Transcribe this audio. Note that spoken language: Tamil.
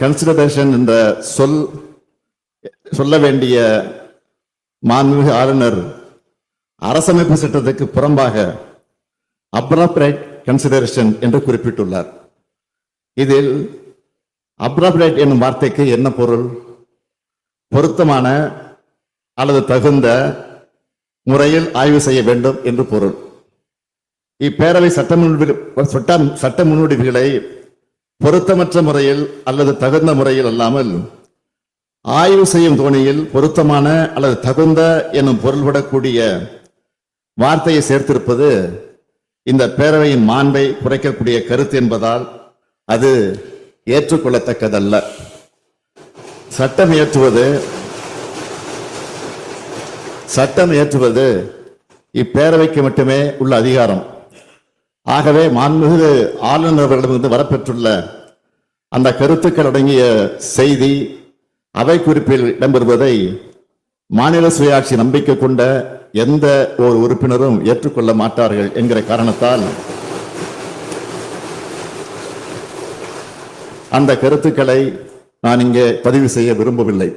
கன்சிடரேஷன் என்ற சொல் சொல்ல வேண்டிய மாண்புமிகு ஆளுநர் அரசமைப்பு சட்டத்துக்கு புறம்பாக அப்ராப்ரேட் கன்சிடரேஷன் என்று குறிப்பிட்டுள்ளார். இதில் அப்ராப்ரேட் என்னும் வார்த்தைக்கு என்ன பொருள்? பொருத்தமான அல்லது தகுந்த முறையில் ஆய்வு செய்ய வேண்டும் என்று பொருள். இப்பேரவை சட்ட முன்வடி- சட்ட சட்ட முன்வடிவுகளை பொருத்தமற்ற முறையில் அல்லது தகுந்த முறையில் அல்லாமல் ஆய்வு செய்யும் தோணியில் பொருத்தமான அல்லது தகுந்த எனும் பொருள்படக்கூடிய வார்த்தையை சேர்த்திருப்பது இந்த பேரவையின் மாண்பை குறைக்கக்கூடிய கருத்து என்பதால் அது ஏற்றுக்கொள்ளத்தக்கதல்ல. சட்டம் இயற்றுவது சட்டம் இயற்றுவது இப்பேரவைக்கு மட்டுமே உள்ள அதிகாரம். ஆகவே மாண்புமிகு ஆளுநர் அவர்களிடமிருந்து வரப்பெற்றுள்ள அந்த கருத்துக்கள் அடங்கிய செய்தி அவை குறிப்பில் இடம்பெறுவதை மாநில சுயாட்சி நம்பிக்கை கொண்ட எந்த ஒரு உறுப்பினரும் ஏற்றுக்கொள்ள மாட்டார்கள் என்கிற காரணத்தால் அந்த கருத்துக்களை நான் இங்கே பதிவு செய்ய விரும்பவில்லை.